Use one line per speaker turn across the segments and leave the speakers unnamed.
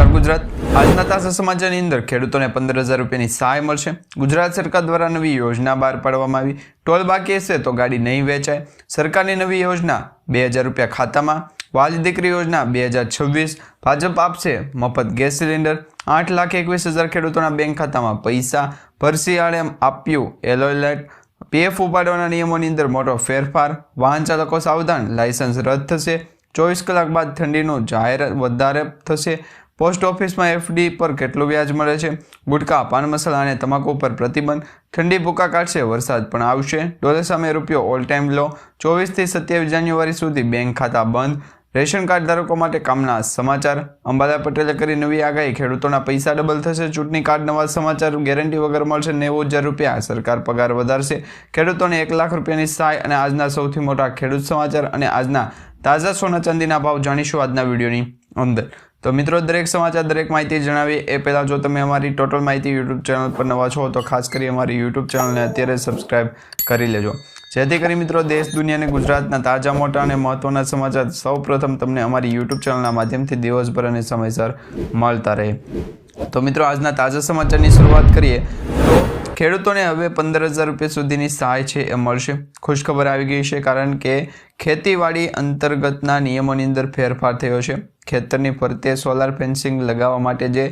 નમસ્કાર, ગુજરાત. આજના તાજા સમાચારની અંદર ખેડૂતોને પંદર હજાર રૂપિયાની સહાય મળશે. ગુજરાત સરકાર દ્વારા નવી યોજના બહાર પાડવામાં આવી. ટોલ બાકી હશે તો ગાડી નહીં વેચાય. સરકારની નવી યોજના બે હજાર રૂપિયા ખાતામાં. વાલી દીકરી યોજના બે હજાર છવ્વીસ. ભાજપ આપશે મફત ગેસ સિલિન્ડર. આઠ લાખ એકવીસ હજાર ખેડૂતોના બેંક ખાતામાં પૈસા. ભરશિયાળે આપ્યું એલોલેટ પીએફ ઉપાડવાના નિયમોની અંદર મોટો ફેરફાર. વાહન ચાલકો સાવધાન લાયસન્સ રદ થશે. ચોવીસ કલાક બાદ ઠંડીનું જાહેર વધારે થશે. પોસ્ટ ઓફિસમાં એફડી પર કેટલું વ્યાજ મળે છે? ગુટકા, પાન મસાલા અને તમાકુ પર પ્રતિબંધ. ઠંડી ભૂકા કાઢશે, વરસાદ પણ આવશે. ડોલર સામે રૂપિયો ઓલ ટાઈમ લો. ચોવીસથી સત્યાવીસ જાન્યુઆરી સુધી બેંક ખાતા બંધ. રેશન કાર્ડ ધારકો માટે કામના સમાચાર. અંબાલા પટેલે કરી નવી આગાહી. ખેડૂતોના પૈસા ડબલ થશે. ચૂંટણી કાર્ડ નવા સમાચાર. ગેરંટી વગર મળશે. નેવું હજાર રૂપિયા સરકાર પગાર વધારશે. ખેડૂતોને એક લાખ રૂપિયાની સહાય અને આજના સૌથી મોટા ખેડૂત સમાચાર અને આજના તાજા સોના ચાંદીના ભાવ જાણીશું આજના વિડીયોની અંદર. તો મિત્રો, દરેક સમાચાર, દરેક માહિતી જણાવી એ પહેલાં જો તમે અમારી ટોટલ માહિતી યુટ્યુબ ચેનલ પર નવા છો, તો ખાસ કરી અમારી યુટ્યુબ ચેનલને અત્યારે સબસ્ક્રાઇબ કરી લેજો. જેથી કરી મિત્રો, દેશ, દુનિયા અને ગુજરાતના તાજા, મોટા અને મહત્વના સમાચાર સૌપ્રથમ તમને અમારી યુટ્યુબ ચેનલના માધ્યમથી દિવસભર અને સમયસર મળતા રહે. તો મિત્રો, આજના તાજા સમાચારની શરૂઆત કરીએ. તો ખેડૂતોને હવે પંદર હજાર રૂપિયા સુધીની સહાય છે એ મળશે. ખુશખબર આવી ગઈ છે કારણ કે ખેતીવાડી અંતર્ગતના નિયમોની અંદર ફેરફાર થયો છે. ખેતરની ફરતે સોલાર ફેન્સિંગ લગાવવા માટે જે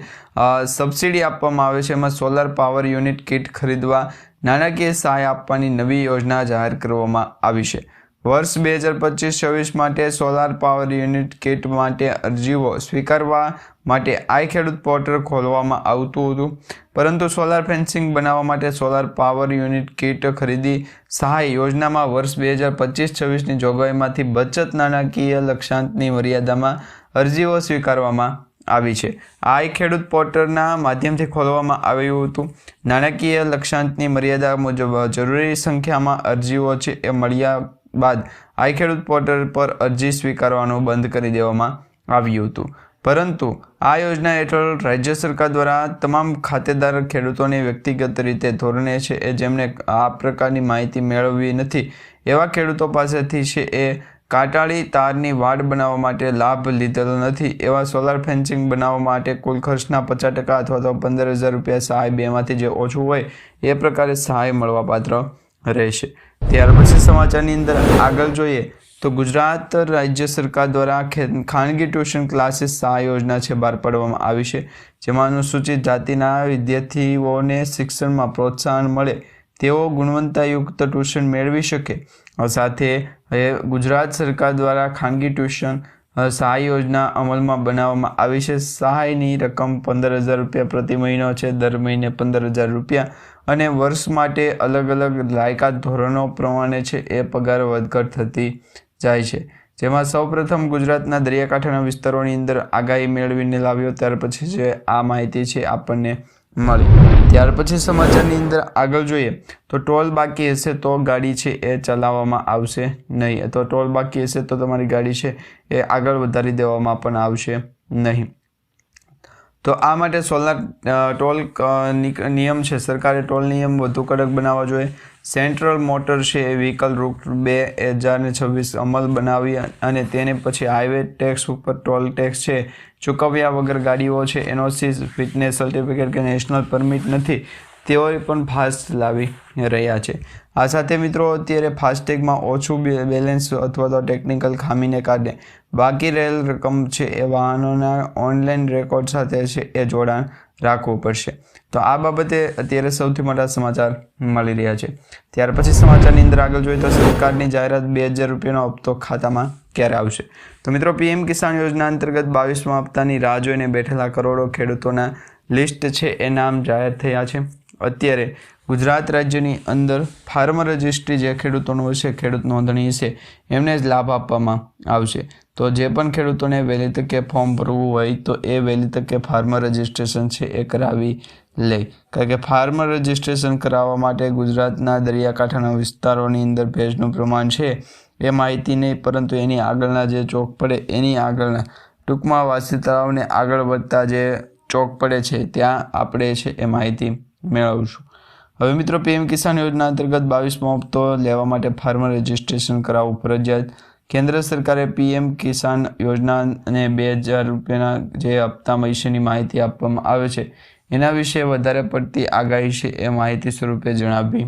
સબસિડી આપવામાં આવે છે, એમાં સોલાર પાવર યુનિટ કિટ ખરીદવા નાણાકીય સહાય આપવાની નવી યોજના જાહેર કરવામાં આવી છે. વર્ષ બે હજાર પચીસ છવ્વીસ માટે સોલાર પાવર યુનિટ કિટ માટે અરજીઓ સ્વીકારવા માટે આઈ ખેડૂત પોર્ટલ ખોલવામાં આવતું હતું. પરંતુ સોલાર ફેન્સિંગ બનાવવા માટે સોલાર પાવર યુનિટ કિટ ખરીદી સહાય યોજનામાં વર્ષ બે હજાર પચીસ છવ્વીસની જોગવાઈમાંથી બચત નાણાકીય લક્ષ્યાંકની મર્યાદામાં અરજીઓ સ્વીકારવામાં આવી છે. આ ખેડૂત પોર્ટલના માધ્યમથી ખોલવામાં આવ્યું હતું. નાણાકીય લક્ષ્યાંકની મર્યાદા મુજબ જરૂરી સંખ્યામાં અરજીઓ છે એ મળ્યા બાદ આઈ ખેડૂત પોર્ટલ પર અરજી સ્વીકારવાનું બંધ કરી દેવામાં આવ્યું હતું. પરંતુ આ યોજના હેઠળ રાજ્ય સરકાર દ્વારા તમામ ખાતેદાર ખેડૂતોને વ્યક્તિગત રીતે ધોરણે છે એ જેમને આ પ્રકારની માહિતી મેળવવી નથી, એવા ખેડૂતો પાસેથી છે એ કાટાળી તારની વાડ બનાવવા માટે લાભ લીધેલો નથી, એવા સોલાર ફેન્સિંગ બનાવવા માટે કુલ ખર્ચના પચાસ ટકા અથવા તો પંદર હજાર રૂપિયા સહાય બેમાંથી જે ઓછું હોય એ પ્રકારે સહાય મળવાપાત્ર રહેશે. ત્યાર પછી સમાચારની અંદર આગળ જોઈએ તો ગુજરાત રાજ્ય સરકાર દ્વારા ખાનગી ટ્યુશન ક્લાસીસ સહાય યોજના છે બહાર પાડવામાં આવી છે, જેમાં અનુસૂચિત જાતિના વિદ્યાર્થીઓને શિક્ષણમાં પ્રોત્સાહન મળે તેઓ ગુણવત્તાયુક્ત ટ્યુશન મેળવી શકે. સાથે ગુજરાત સરકાર દ્વારા ખાનગી ટ્યુશન સહાય યોજના અમલમાં બનાવવામાં આવી છે. સહાયની રકમ પંદર હજાર રૂપિયા પ્રતિ મહિનો છે. દર મહિને પંદર હજાર રૂપિયા અને વર્ષ માટે અલગ અલગ લાયકાત ધોરણો પ્રમાણે છે એ પગાર વધઘટ થતી જાય છે. જેમાં સૌપ્રથમ ગુજરાતના દરિયાકાંઠાના વિસ્તારોની અંદર આગાહી મેળવીને લાવ્યો, ત્યાર પછી જે આ માહિતી છે આપણને મળી. ત્યાર પછી સમાચારની અંદર આગળ જોઈએ તો ટોલ બાકી હશે તો ગાડી છે એ ચલાવવામાં આવશે નહીં. અથવા ટોલ બાકી હશે તો તમારી ગાડી છે એ આગળ વધારી દેવામાં પણ આવશે નહીં. તો આ માટે સોલાર ટોલ નિયમ છે. સરકારે ટોલ નિયમ વધુ કડક બનાવવા જોઈએ. સેન્ટ્રલ મોટર છે એ વ્હીકલ રૂટ બે હજાર ને છવ્વીસ અમલ બનાવી અને તેને પછી હાઈવે ટેક્સ ઉપર ટોલ ટેક્સ છે. ચૂકવ્યા વગર ગાડીઓ છે. એનઓસી, ફિટનેસ સર્ટિફિકેટ કે નેશનલ પરમિટ નથી. તેઓએ પણ ફાસ્ટ લાવી રહ્યા છે. આ સાથે મિત્રો અત્યારે ફાસ્ટેગમાં ઓછું બેલેન્સ અથવા તો ટેકનિકલ ખામીને કારણે બાકી રહેલ રકમ છે એ વાહનોના ઓનલાઈન રેકોર્ડ સાથે છે એ જોડાણ રાખવું પડશે. તો આ બાબતે અત્યારે સૌથી મોટા સમાચાર મળી રહ્યા છે. ત્યાર પછી સમાચારની અંદર આગળ જોઈએ તો સરકારની જાહેરાત બે હજાર રૂપિયાનો હપ્તો ખાતામાં ક્યારે આવશે? તો મિત્રો પીએમ કિસાન યોજના અંતર્ગત બાવીસમાં હપ્તાની રાહ જોઈને બેઠેલા કરોડો ખેડૂતોના લિસ્ટ છે એ નામ જાહેર થયા છે. અત્યારે ગુજરાત રાજ્યની અંદર ફાર્મર રજિસ્ટ્રી જે ખેડૂતોનું હશે ખેડૂત નોંધણી છે, એમને જ લાભ આપવામાં આવશે. તો જે પણ ખેડૂતોને વહેલી તકે ફોર્મ ભરવું હોય, તો એ વહેલી તકે ફાર્મર રજિસ્ટ્રેશન છે એ કરાવી લે. કારણ કે ફાર્મર રજિસ્ટ્રેશન કરાવવા માટે ગુજરાતના દરિયાકાંઠાના વિસ્તારોની અંદર ભેજનું પ્રમાણ છે, એ માહિતી નહીં, પરંતુ એની આગળના જે ચોક પડે, એની આગળના ટૂંકમાં વાસી તળાવને આગળ વધતા જે ચોક પડે છે, ત્યાં આપણે છે એ માહિતી મેળવશું. હવે મિત્રો, પીએમ કિસાન યોજના અંતર્ગત બાવીસમો હપ્તો લેવા માટે ફાર્મર રજિસ્ટ્રેશન કરાવવું ફરજિયાત. કેન્દ્ર સરકારે પીએમ કિસાન યોજના અને બે હજાર રૂપિયાના જે હપ્તા વિશેની માહિતી આપવામાં આવે છે, એના વિશે વધારે પડતી આગાહી છે એ માહિતી સ્વરૂપે જણાવવી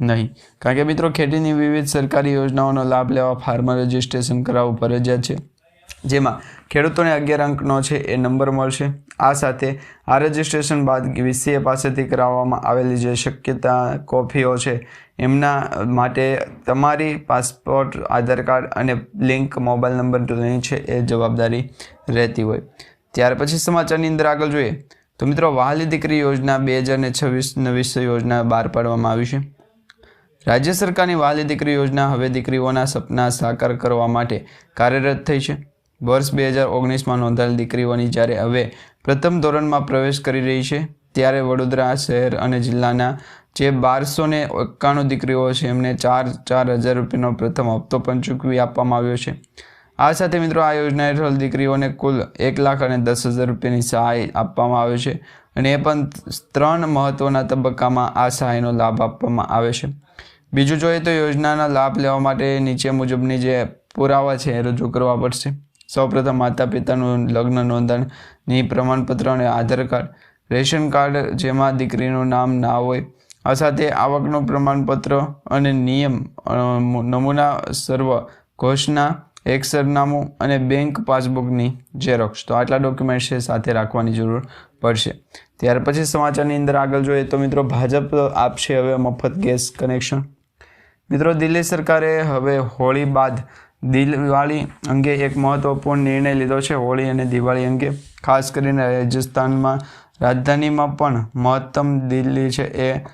નહીં. કારણ કે મિત્રો, ખેતીની વિવિધ સરકારી યોજનાઓનો લાભ લેવા ફાર્મર રજિસ્ટ્રેશન કરાવવું ફરજિયાત છે. જેમાં ખેડૂતોને અગિયાર અંકનો છે એ નંબર મળશે. આ સાથે આ રજિસ્ટ્રેશન બાદ વીસીએ પાસેથી કરાવવામાં આવેલી જે શક્યતા કોપીઓ છે, એમના માટે તમારી પાસપોર્ટ, આધાર કાર્ડ અને લિંક મોબાઈલ નંબર લિંક છે, એ જવાબદારી રહેતી હોય. ત્યાર પછી સમાચારની અંદર આગળ જોઈએ. તો મિત્રો, વહાલી દીકરી યોજના બે હજાર ને છવ્વીસ નવીસ યોજના બહાર પાડવામાં આવી છે. રાજ્ય સરકારની વાલી દીકરી યોજના હવે દીકરીઓના સપના સાકાર કરવા માટે કાર્યરત થઈ છે. વર્ષ બે હજાર ઓગણીસમાં નોંધાયેલ દીકરીઓની જ્યારે હવે પ્રથમ ધોરણમાં પ્રવેશ કરી રહી છે, ત્યારે વડોદરા શહેર અને જિલ્લાના જે બારસો ને એકાણું દીકરીઓ છે, એમને ચાર ચાર હજાર રૂપિયાનો પ્રથમ હપ્તો પણ ચૂકવી આપવામાં આવ્યો છે. આ સાથે મિત્રો આ યોજના હેઠળ દીકરીઓને કુલ એક લાખ અને દસ હજાર રૂપિયાની સહાય આપવામાં આવે છે અને એ પણ ત્રણ મહત્ત્વના તબક્કામાં આ સહાયનો લાભ આપવામાં આવે છે. બીજું જોઈએ તો યોજનાના લાભ લેવા માટે નીચે મુજબની જે પુરાવા છે એ રજૂ કરવા પડશે. સૌપ્રથમ માતા પિતાનું લગ્ન નોંધણી પ્રમાણપત્ર અને આધાર કાર્ડ. રેશન કાર્ડ જેમાં દીકરીનું નામ ના હોય, આ સાથે આવકનું પ્રમાણપત્ર અને નિયમ નમૂના સર્વ ઘોષણા, એક સરનામું અને બેંક પાસબુકની ઝેરોક્ષ તો આટલા ડોક્યુમેન્ટ્સ છે, સાથે રાખવાની જરૂર પડશે. ત્યાર પછી સમાચારની અંદર આગળ જોઈએ તો મિત્રો, ભાજપ આપશે હવે મફત ગેસ કનેક્શન મિત્રો, દિલ્હી સરકારે હવે હોળી બાદ દિવાળી અંગે એક મહત્વપૂર્ણ નિર્ણય લીધો છે. હોળી અને દિવાળી અંગે ખાસ કરીને રાજસ્થાનમાં રાજધાનીમાં પણ મહત્તમ દિલ્હી છે એ.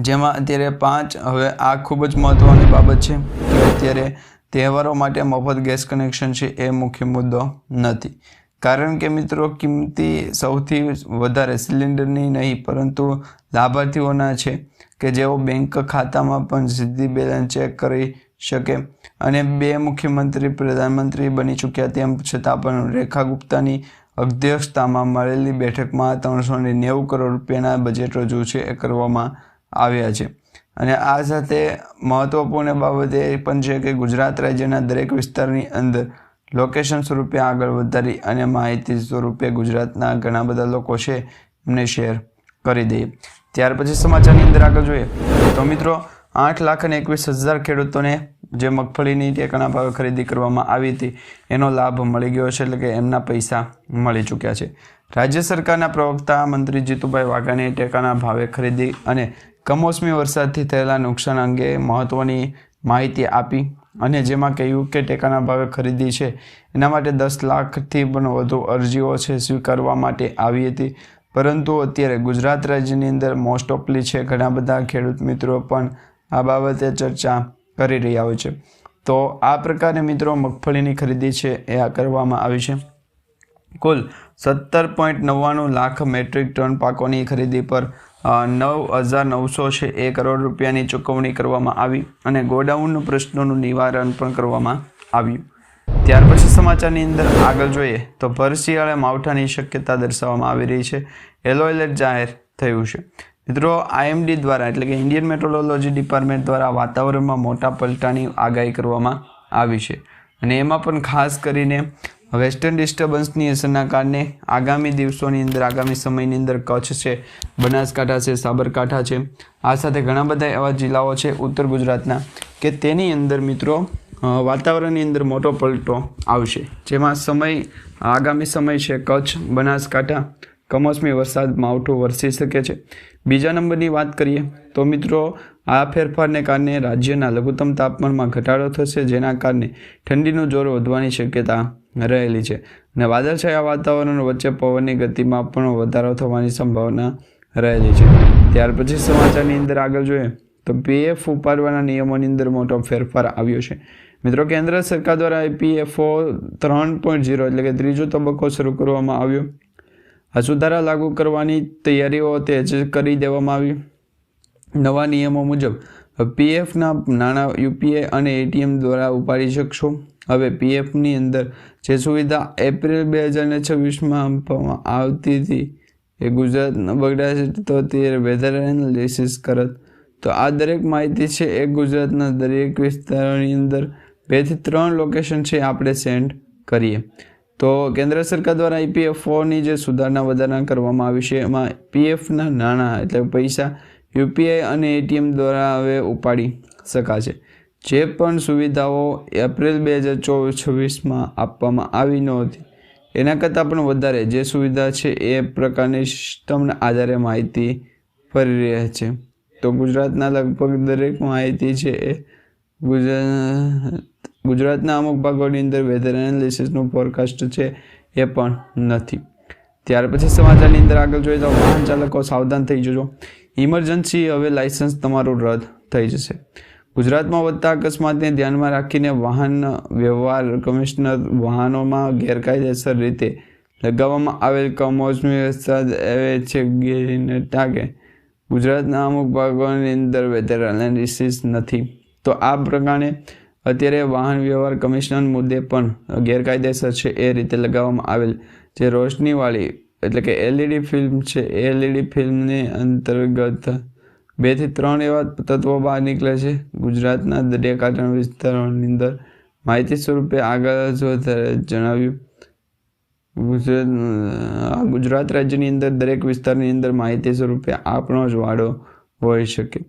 જેમાં અત્યારે પાંચ, હવે આ ખૂબ જ મહત્ત્વની બાબત છે અત્યારે તહેવારો માટે મફત ગેસ કનેક્શન છે એ મુખ્ય મુદ્દો નથી. કારણ કે મિત્રો, કિંમતી સૌથી વધારે સિલિન્ડરની નહીં, પરંતુ લાભાર્થીઓના છે કે જેઓ બેંક ખાતામાં પણ સીધી બેલેન્સ ચેક કરી શકે. અને બે મુખ્યમંત્રી પ્રધાનમંત્રી બની ચૂક્યા તેમ છતાં પણ રેખા ગુપ્તાની અધ્યક્ષતામાં મળેલી બેઠકમાં ત્રણસો ને નેવું કરોડ રૂપિયાના બજેટ રજૂ છે એ કરવામાં આવ્યા છે. અને આ સાથે મહત્વપૂર્ણ બાબત એ પણ છે કે ગુજરાત રાજ્યના દરેક વિસ્તારની અંદર લોકેશન સ્વરૂપે આગળ વધારી અને માહિતી સ્વરૂપે ગુજરાતના ઘણા બધા લોકો છે એમને શેર કરી દઈએ. ત્યાર પછી સમાચારની અંદર આગળ જોઈએ. તો મિત્રો આઠ લાખ અને એકવીસ હજાર ખેડૂતોને જે મગફળીની ટેકાના ભાવે ખરીદી કરવામાં આવી હતી, એનો લાભ મળી ગયો છે એટલે કે એમના પૈસા મળી ચૂક્યા છે. રાજ્ય સરકારના પ્રવક્તા મંત્રી જીતુભાઈ વાઘાણીએ ટેકાના ભાવે ખરીદી અને કમોસમી વરસાદથી થયેલા નુકસાન અંગે મહત્ત્વની માહિતી આપી અને જેમાં કહ્યું કે ટેકાના ભાવે ખરીદી છે, એના માટે દસ લાખથી પણ વધુ અરજીઓ છે સ્વીકારવા માટે આવી હતી. પરંતુ અત્યારે ગુજરાત રાજ્યની અંદર મોસ્ટ ઓફલી છે. ઘણા બધા ખેડૂત મિત્રો પણ આ બાબતે ચર્ચા કરી રહ્યા હોય છે. તો આ પ્રકારે મિત્રો મગફળીની ખરીદી છે એ આ કરવામાં આવી છે. કુલ સત્તર પોઈન્ટ નવ્વાણું લાખ મેટ્રિક ટન પાકોની ખરીદી પર નવ હજાર નવસો છે એ કરોડ રૂપિયાની ચૂકવણી કરવામાં આવી અને ગોડાઉન પ્રશ્નોનું નિવારણ પણ કરવામાં આવ્યું. ત્યાર પછી સમાચારની અંદર આગળ જોઈએ તો ભર શિયાળે માવઠાની શક્યતા દર્શાવવામાં આવી રહી છે. યલો એલર્ટ જાહેર થયું છે. મિત્રો આઈએમડી દ્વારા, એટલે કે ઇન્ડિયન મેટ્રોલોજી ડિપાર્ટમેન્ટ દ્વારા વાતાવરણમાં મોટા પલટાની આગાહી કરવામાં આવી છે. અને એમાં પણ ખાસ કરીને વેસ્ટર્ન ડિસ્ટર્બન્સની અસરના કારણે આગામી દિવસોની અંદર, આગામી સમયની અંદર કચ્છ છે, બનાસકાંઠા છે, સાબરકાંઠા છે, આ સાથે ઘણા બધા એવા જિલ્લાઓ છે, ઉત્તર ગુજરાતના, કે તેની અંદર મિત્રો વાતાવરણની અંદર મોટો પલટો આવશે. જેમાં સમય, આગામી સમય છે કચ્છ, બનાસકાંઠા, કમોસમી વરસાદ માવઠું વરસી શકે છે. બીજા નંબરની વાત કરીએ તો મિત્રો, આ ફેરફારને કારણે રાજ્યના લઘુત્તમ તાપમાનમાં ઘટાડો થશે, જેના કારણે ઠંડીનું જોર વધવાની શક્યતા રહેલી છે. અને વાદળછાયા વાતાવરણ વચ્ચે પવનની ગતિમાં પણ વધારો થવાની સંભાવના રહેલી છે. ત્યાર પછી સમાચારની અંદર આગળ જોઈએ તો પીએફ ઉપાડવાના નિયમોની અંદર મોટો ફેરફાર આવ્યો છે. મિત્રો, કેન્દ્ર સરકાર દ્વારા પીએફઓ ત્રણ પોઈન્ટ ઝીરો એટલે કે ત્રીજો તબક્કો શરૂ કરવામાં આવ્યો. આ સુધારા લાગુ કરવાની તૈયારીઓ તે કરી દેવામાં આવી. નવા નિયમો મુજબ પીએફના નાણાં યુપીઆઈ અને એટીએમ દ્વારા ઉપાડી શકશો. હવે પીએફની અંદર જે સુવિધા એપ્રિલ બે હજાર છવ્વીસમાં આપવામાં આવતી હતી, એ ગુજરાતના બગડા તો તે વેધર એનાલિસિસ કરત. તો આ દરેક માહિતી છે એ ગુજરાતના દરેક વિસ્તારોની અંદર બેથી ત્રણ લોકેશન છે આપણે સેન્ડ કરીએ. તો કેન્દ્ર સરકાર દ્વારા ઈપીએફઓની જે સુધારણા વધારણા કરવામાં આવી છે, એમાં પીએફના નાણાં એટલે પૈસા યુપીઆઈ અને એટીએમ દ્વારા હવે ઉપાડી શકાશે. જે પણ સુવિધાઓ એપ્રિલ બે હજાર ચોવીસ છવ્વીસમાં આપવામાં આવી નહોતી, એના કરતાં પણ વધારે જે સુવિધા છે એ પ્રકારની સિસ્ટમના આધારે માહિતી ફરી રહ્યા છે. તો ગુજરાતના લગભગ દરેક માહિતી છે એ ગુજરાત ગુજરાતના અમુક ભાગોની અંદર વેધર એનાલિસિસનું ફોરકાસ્ટ છે એ પણ નથી. ત્યાર પછી સમાચારની અંદર આગળ જોઈએ તો વાહન ચાલકો સાવધાન થઈ જજો. ઇમરજન્સી હવે લાયસન્સ તમારું રદ થઈ જશે. ગુજરાતમાં વધતા અકસ્માતને ધ્યાનમાં રાખીને વાહન વ્યવહાર કમિશનર વાહનોમાં ગેરકાયદેસર રીતે લગાવવામાં આવેલ કમોસમી વરસાદ આવે છે ગીરીને ટાંકે ગુજરાતના અમુક ભાગોની અંદર વેધર એનાલિસિસ નથી. તો આ પ્રકારે અત્યારે વાહન વ્યવહાર કમિશનર મુદ્દે પણ ગેરકાયદેસર છે એ રીતે લગાવવામાં આવેલ જે રોશનીવાળી એટલે કે એલઈડી ફિલ્મ છે, એ એલઈડી ફિલ્મની અંતર્ગત બેથી ત્રણ એવા તત્વો બહાર નીકળે છે. ગુજરાતના દરિયાકાંઠાના વિસ્તારોની અંદર માહિતી સ્વરૂપે આગળ જણાવ્યું. ગુજરાત ગુજરાત રાજ્યની અંદર દરેક વિસ્તારની અંદર માહિતી સ્વરૂપે આપણો જ વાડો હોઈ શકે.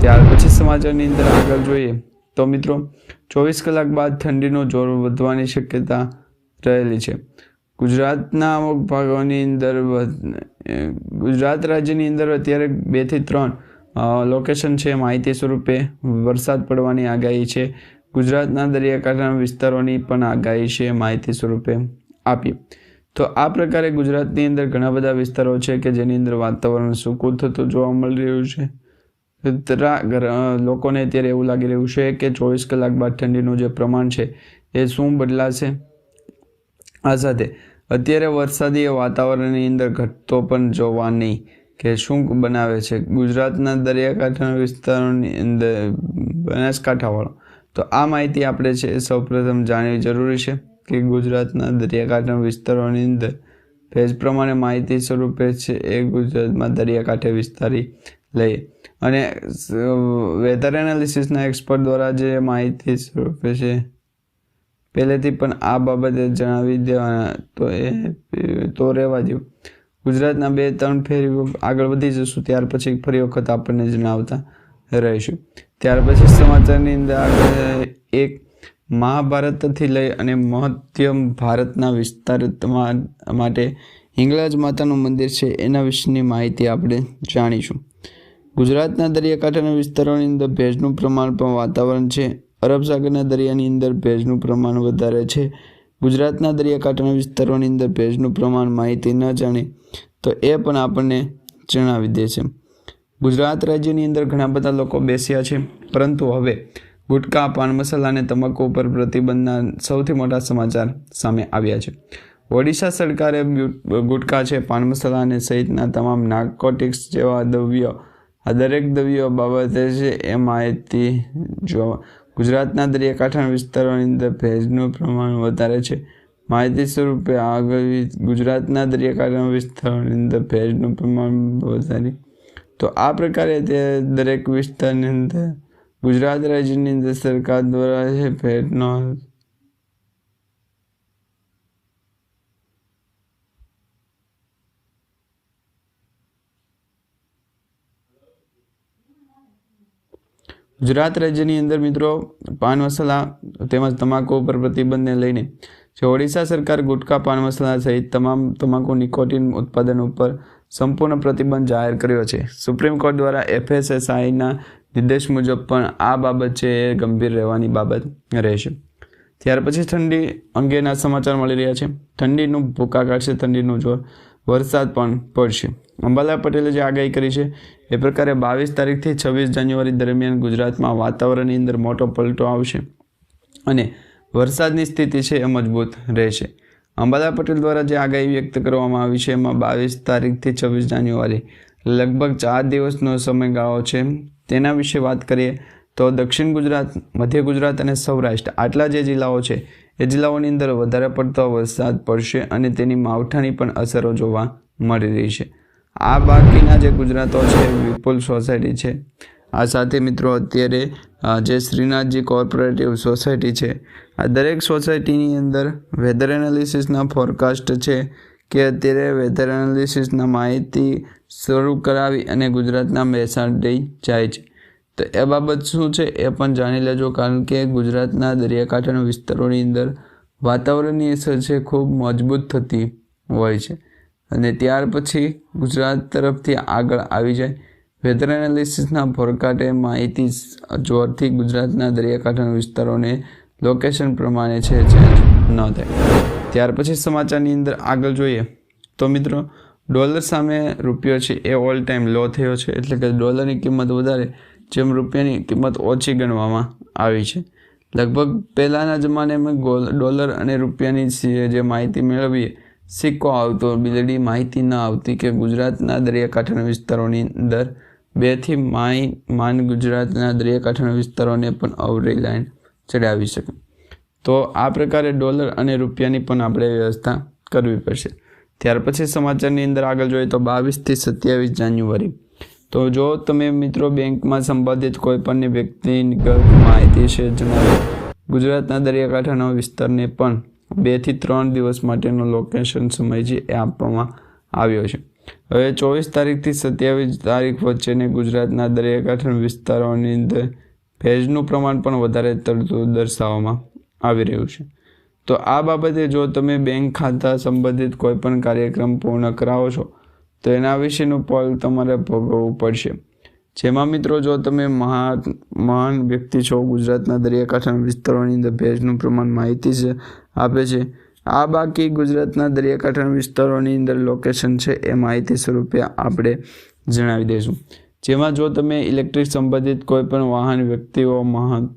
ત્યાર પછી સમાચારની અંદર આગળ જોઈએ. તો મિત્રો, ચોવીસ કલાક બાદ ઠંડીનો જોર વધવાની શક્યતા રહેલી છે. ગુજરાતના અમુક ભાગોની અંદર ગુજરાત રાજ્યની અંદર અત્યારે બેથી ત્રણ લોકેશન છે. માહિતી સ્વરૂપે વરસાદ પડવાની આગાહી છે. ગુજરાતના દરિયાકાંઠાના વિસ્તારોની પણ આગાહી છે. માહિતી સ્વરૂપે આપી તો આ પ્રકારે ગુજરાતની અંદર ઘણા બધા વિસ્તારો છે કે જેની અંદર વાતાવરણ સૂકું થતું જોવા મળી રહ્યું છે. લોકોને અત્યારે એવું લાગી રહ્યું છે કે ચોવીસ કલાક બાદ ઠંડીનું જે પ્રમાણ છે એ શું બદલાશે? આ સાથે, અત્યારે વરસાદી વાતાવરણની અંદર ઘટતો પણ જોવા નહીં કે શું બનાવે છે. ગુજરાતના દરિયાકાંઠાના વિસ્તારોની અંદર બનાસકાંઠાવાળો. તો આ માહિતી આપણે છે સૌપ્રથમ જાણવી જરૂરી છે કે ગુજરાતના દરિયાકાંઠાના વિસ્તારોની અંદર ભેજ પ્રમાણે માહિતી સ્વરૂપે છે એ ગુજરાતમાં દરિયાકાંઠે વિસ્તારી લઈએ. અને વેધર એનાલિસિસના એક્સપર્ટ દ્વારા જે માહિતી સ્વરૂપે છે, પહેલેથી પણ આ બાબતે જણાવી દેવાના, તો એ, તો રહેવા દઉં ગુજરાતના બે ત્રણ ફેરી આગળ વધી જશું, ત્યાર પછી ફરી વખત આપણને જણાવતા રહીશું. ત્યાર પછી સમાચારની અંદર એક, મહાભારતથી લઈ અને મધ્યમ ભારતના વિસ્તાર માટે હિંગળાજ માતાનું મંદિર છે, એના વિશેની માહિતી આપણે જાણીશું. ગુજરાતના દરિયાકાંઠાના વિસ્તારોની અંદર ભેજનું પ્રમાણ પણ વાતાવરણ છે. અરબ સાગરના દરિયાની અંદર ભેજનું પ્રમાણ વધારે છે. ગુજરાતના દરિયાકાંઠાના વિસ્તારોની અંદર ભેજનું પ્રમાણ માહિતી ન જાણે તો એ પણ આપણને જણાવી દે છે. ગુજરાત રાજ્યની અંદર ઘણા બધા લોકો બેસ્યા છે, પરંતુ હવે ગુટકા, પાન મસાલા અને તમાકુ ઉપર પ્રતિબંધના સૌથી મોટા સમાચાર સામે આવ્યા છે. ઓડિશા સરકારે ગુટકા છે, પાન મસાલા અને સહિતના તમામ નાર્કોટિક્સ જેવા દ્રવ્યો આ દરેક દવીઓ બાબતે છે, એ માહિતી જોવા ગુજરાતના દરિયાકાંઠાના વિસ્તારોની અંદર ભેજનું પ્રમાણ વધારે છે. માહિતી સ્વરૂપે આગળ ગુજરાતના દરિયાકાંઠાના વિસ્તારોની અંદર ભેજનું પ્રમાણ વધારે. તો આ પ્રકારે તે દરેક વિસ્તારની અંદર ગુજરાત રાજ્યની અંદર સરકાર દ્વારા છે ભેટનો ગુજરાત રાજ્યની અંદર મિત્રો પાન મસાલા તેમજ તમાકુ ઉપર પ્રતિબંધને લઈને જે ઓડિશા સરકાર ગુટખા પાન મસાલા સહિત તમામ તમાકુ, નિકોટિન ઉત્પાદન ઉપર સંપૂર્ણ પ્રતિબંધ જાહેર કર્યો છે. સુપ્રીમ કોર્ટ દ્વારા એફએસએસઆઈના નિર્દેશ મુજબ પણ આ બાબત છે એ ગંભીર રહેવાની બાબત રહેશે. ત્યાર પછી ઠંડી અંગેના સમાચાર મળી રહ્યા છે. ઠંડીનું ભૂકા કાઢશે ઠંડીનું જોર. વરસાદ પણ પડશે. અંબાલા પટેલે જે આગાહી કરી છે, એ પ્રકારે બાવીસ તારીખથી છવ્વીસ જાન્યુઆરી દરમિયાન ગુજરાતમાં વાતાવરણની અંદર મોટો પલટો આવશે અને વરસાદની સ્થિતિ છે એ મજબૂત રહેશે. અંબાલા પટેલ દ્વારા જે આગાહી વ્યક્ત કરવામાં આવી છે, એમાં બાવીસ તારીખથી છવ્વીસ જાન્યુઆરી લગભગ ચાર દિવસનો સમયગાળો છે. તેના વિશે વાત કરીએ તો દક્ષિણ ગુજરાત, મધ્ય ગુજરાત અને સૌરાષ્ટ્ર આટલા જે જિલ્લાઓ છે, એ જિલ્લાઓની અંદર વધારે પડતો વરસાદ પડશે અને તેની માવઠાની પણ અસરો જોવા મળી રહી છે. આ બાકીના જે ગુજરાતો છે, વિપુલ સોસાયટી છે. આ સાથે મિત્રો અત્યારે જે શ્રીનાથજી કોઓપરેટિવ સોસાયટી છે, આ દરેક સોસાયટીની અંદર વેધર એનાલિસિસના ફોરકાસ્ટ છે કે અત્યારે વેધર એનાલિસિસના માહિતી શરૂ કરાવી અને ગુજરાતના બેસાડી જાય છે. તો એ બાબત શું છે એ પણ જાણી લેજો, કારણ કે ગુજરાતના દરિયાકાંઠાના વિસ્તારોની અંદર વાતાવરણની અસર છે, ખૂબ મજબૂત થતી હોય છે. અને ત્યાર પછી ગુજરાત તરફથી આગળ આવી જાય. વેધર એનાલિસિસના ફોરકાસ્ટે માહિતી જોરથી ગુજરાતના દરિયાકાંઠાના વિસ્તારોને લોકેશન પ્રમાણે છે ચેન્જ ન થાય. ત્યાર પછી સમાચારની અંદર આગળ જોઈએ. તો મિત્રો ડોલર સામે રૂપિયો છે એ ઓલ ટાઈમ લો થયો છે, એટલે કે ડોલરની કિંમત વધારે. જેમ રૂપિયાની કિંમત ઓછી ગણવામાં આવી છે. લગભગ પહેલાંના જમાનામાં ગોલ, ડોલર અને રૂપિયાની જે માહિતી મેળવીએ, સિક્કો આવતો, બિલડી માહિતી ન આવતી કે ગુજરાતના દરિયાકાંઠાના વિસ્તારોની અંદર બેથી માઈ માન ગુજરાતના દરિયાકાંઠાના વિસ્તારોને પણ અવરી લાઈન ચડાવી શકે. તો આ પ્રકારે ડોલર અને રૂપિયાની પણ આપણે વ્યવસ્થા કરવી પડશે. ત્યાર પછી સમાચારની અંદર આગળ જોઈએ તો બાવીસથી સત્યાવીસ જાન્યુઆરી તો જો તમે મિત્રો બેંકમાં સંબંધિત કોઈપણની વ્યક્તિગત માહિતી છે જણાવો ગુજરાતના દરિયાકાંઠાના વિસ્તારને પણ બેથી ત્રણ દિવસ માટેનો લોકેશન સમય છે એ આપવામાં આવ્યો છે. હવે ચોવીસ તારીખથી સત્યાવીસ તારીખ વચ્ચેને ગુજરાતના દરિયાકાંઠાના વિસ્તારોની અંદર ભેજનું પ્રમાણ પણ વધારે તરતું દર્શાવવામાં આવી રહ્યું છે. તો આ બાબતે જો તમે બેંક ખાતા સંબંધિત કોઈપણ કાર્યક્રમ પૂર્ણ કરાવો છો તો એના વિશેનું પલ તમારે ભોગવવું પડશે. જેમાં મિત્રો જો તમે મહાન મહાન વ્યક્તિ છો, ગુજરાતના દરિયાકાંઠાના વિસ્તારોની અંદર ભેજનું પ્રમાણ માહિતી છે, આપે છે. આ બાકી ગુજરાતના દરિયાકાંઠાના વિસ્તારોની અંદર લોકેશન છે એ માહિતી સ્વરૂપે આપણે જણાવી દઈશું. જેમાં જો તમે ઇલેક્ટ્રિક સંબંધિત કોઈ પણ વાહન વ્યક્તિઓ, મહાન,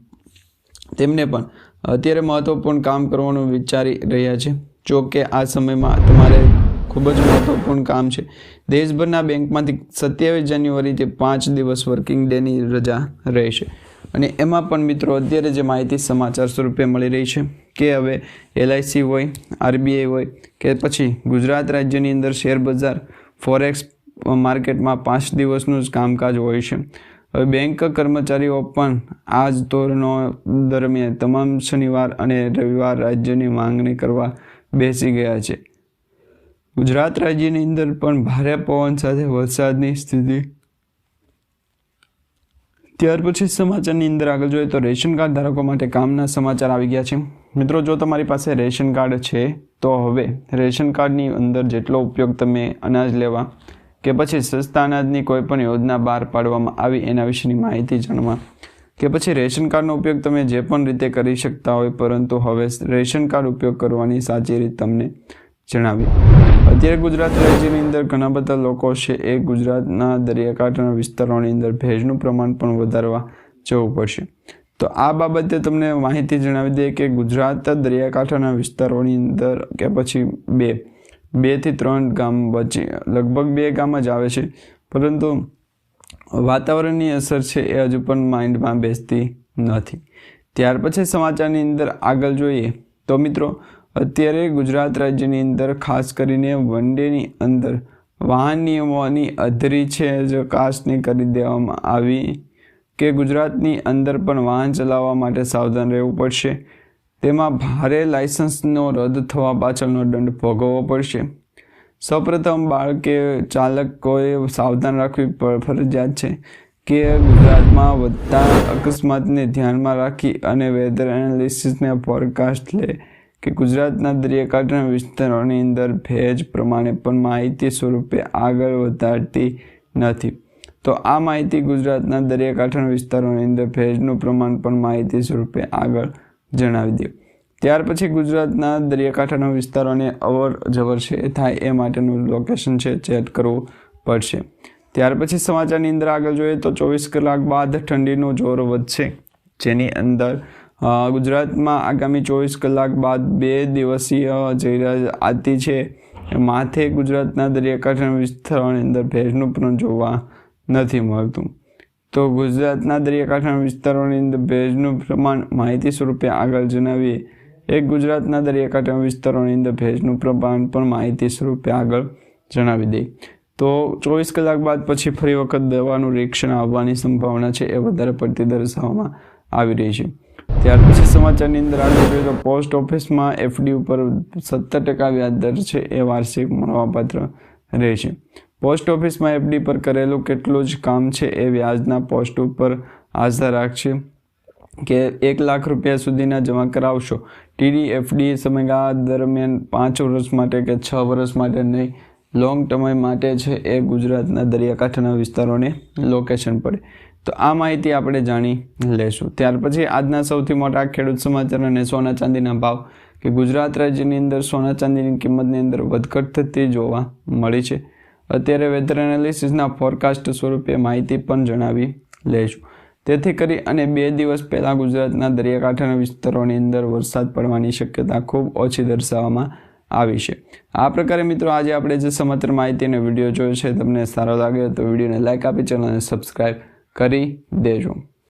તેમને પણ અત્યારે મહત્વપૂર્ણ કામ કરવાનું વિચારી રહ્યા છે. જો કે આ સમયમાં તમારે ખૂબ જ મહત્વપૂર્ણ કામ છે. દેશભરના બેંકમાંથી સત્યાવીસ જાન્યુઆરીથી પાંચ દિવસ વર્કિંગ ડેની રજા રહેશે. અને એમાં પણ મિત્રો અત્યારે જે માહિતી સમાચાર સ્વરૂપે મળી રહી છે કે હવે એલઆઈસી હોય, આરબીઆઈ હોય કે પછી ગુજરાત રાજ્યની અંદર શેર બજાર, ફોરેક્સ માર્કેટમાં પાંચ દિવસનું જ કામકાજ હોય છે. હવે બેંક કર્મચારીઓ પણ આ જ ધોરણો દરમિયાન તમામ શનિવાર અને રવિવાર રાજ્યની માંગણી કરવા બેસી ગયા છે. ગુજરાત રાજ્યની અંદર પણ ભારે પવન સાથે વરસાદની સ્થિતિ. ત્યાર પછી સમાચારની અંદર આગળ જોઈએ તો રેશન કાર્ડ ધારકો માટે કામના સમાચાર આવી ગયા છે. મિત્રો, જો તમારી પાસે રેશન કાર્ડ છે, તો હવે રેશન કાર્ડની અંદર જેટલો ઉપયોગ તમે અનાજ લેવા કે પછી સસ્તા અનાજની કોઈ પણ યોજના બહાર પાડવામાં આવી એના વિશેની માહિતી જાણવા કે પછી રેશન કાર્ડનો ઉપયોગ તમે જે પણ રીતે કરી શકતા હોય પરંતુ હવે રેશન કાર્ડ ઉપયોગ કરવાની સાચી રીત તમને જણાવી. અત્યારે ગુજરાત રાજ્યની અંદર ઘણા બધા લોકો છે એ ગુજરાતના દરિયાકાંઠાના વિસ્તારોની અંદર ભેજનું પ્રમાણ પણ વધારવા જવું પડશે. તો આ બાબતે તમને માહિતી જણાવી દઈએ કે ગુજરાત દરિયાકાંઠાના વિસ્તારોની અંદર કે પછી બે બેથી ત્રણ ગામ વચ્ચે, લગભગ બે ગામ જ આવે છે. પરંતુ વાતાવરણની અસર છે એ હજુ પણ માઇન્ડમાં બેસતી નથી. ત્યાર પછી સમાચારની અંદર આગળ જોઈએ તો મિત્રો અત્યારે ગુજરાત રાજ્યની અંદર, ખાસ કરીને વન ડેની અંદર વાહન નિયમોની અધરી છે જો કાસ્ટની કરી દેવામાં આવી કે ગુજરાતની અંદર પણ વાહન ચલાવવા માટે સાવધાન રહેવું પડશે. તેમાં ભારે લાયસન્સનો રદ થવા પાછળનો દંડ ભોગવવો પડશે. સૌપ્રથમ બાળકે ચાલકોએ સાવધાન રાખવી ફરજિયાત છે કે ગુજરાતમાં વધતા અકસ્માતને ધ્યાનમાં રાખી અને વેધર એનાલિસિસને ફોરકાસ્ટ લે. કે ગુજરાતના દરિયાકાંઠાના વિસ્તારોની અંદર ભેજ પ્રમાણે પણ માહિતી સ્વરૂપે આગળ વધારતી નથી. તો આ માહિતી ગુજરાતના દરિયાકાંઠાના વિસ્તારોની અંદર ભેજનું પ્રમાણ પણ માહિતી સ્વરૂપે આગળ જણાવી દે. ત્યાર પછી ગુજરાતના દરિયાકાંઠાના વિસ્તારોને અવર જવર છે, થાય એ માટેનું લોકેશન છે ચેક કરવું પડશે. ત્યાર પછી સમાચારની અંદર આગળ જોઈએ તો ચોવીસ કલાક બાદ ઠંડીનું જોર વધશે. જેની અંદર ગુજરાતમાં આગામી ચોવીસ કલાક બાદ બે દિવસીય જયરાજ આતી છે. માથે ગુજરાતના દરિયાકાંઠાના વિસ્તારોની અંદર ભેજનું પણ જોવા નથી મળતું. તો ગુજરાતના દરિયાકાંઠાના વિસ્તારોની અંદર ભેજનું પ્રમાણ માહિતી સ્વરૂપે આગળ જણાવીએ. એક ગુજરાતના દરિયાકાંઠાના વિસ્તારોની અંદર ભેજનું પ્રમાણ પણ માહિતી સ્વરૂપે આગળ જણાવી દઈએ. તો ચોવીસ કલાક બાદ પછી ફરી વખત દવાનું રિએક્શન આવવાની સંભાવના છે એ વધારે પડતી દર્શાવવામાં આવી રહી છે. ત્યાર પછી સમાચારની અંદર આગળ જોઈએ તો પોસ્ટ ઓફિસમાં એફડી ઉપર સત્તર ટકા વ્યાજ દર છે એ વાર્ષિક મળવાપાત્ર રહેશે. પોસ્ટ ઓફિસમાં એફડી પર કરેલું કેટલું જ કામ છે એ વ્યાજના પોસ્ટ ઉપર આધાર રાખશે કે એક લાખ રૂપિયા સુધીના જમા કરાવશો. ટીડી એફડી સમયગાળા દરમિયાન પાંચ વર્ષ માટે કે છ વર્ષ માટે નહીં લોંગ ટર્મ માટે છે એ ગુજરાતના દરિયાકાંઠાના વિસ્તારોને લોકેશન પડે તો આ માહિતી આપણે જાણી લેશું. ત્યાર પછી આજના સૌથી મોટા ખેડૂત સમાચાર અને સોના ચાંદીના ભાવ. કે ગુજરાત રાજ્યની અંદર સોના ચાંદીની કિંમતની અંદર વધઘટ થતી જોવા મળી છે. અત્યારે વેધર એનાલિસિસના ફોરકાસ્ટ સ્વરૂપે માહિતી પણ જણાવી લઈશું તેથી કરી અને બે દિવસ પહેલાં ગુજરાતના દરિયાકાંઠાના વિસ્તારોની અંદર વરસાદ પડવાની શક્યતા ખૂબ ઓછી દર્શાવવામાં આવી છે. આ પ્રકારે મિત્રો આજે આપણે જે સમાચાર માહિતી અને વીડિયો જોયો છે તમને સારો લાગે તો વિડીયોને લાઇક આપી ચેનલને સબસ્ક્રાઈબ કરી દેજો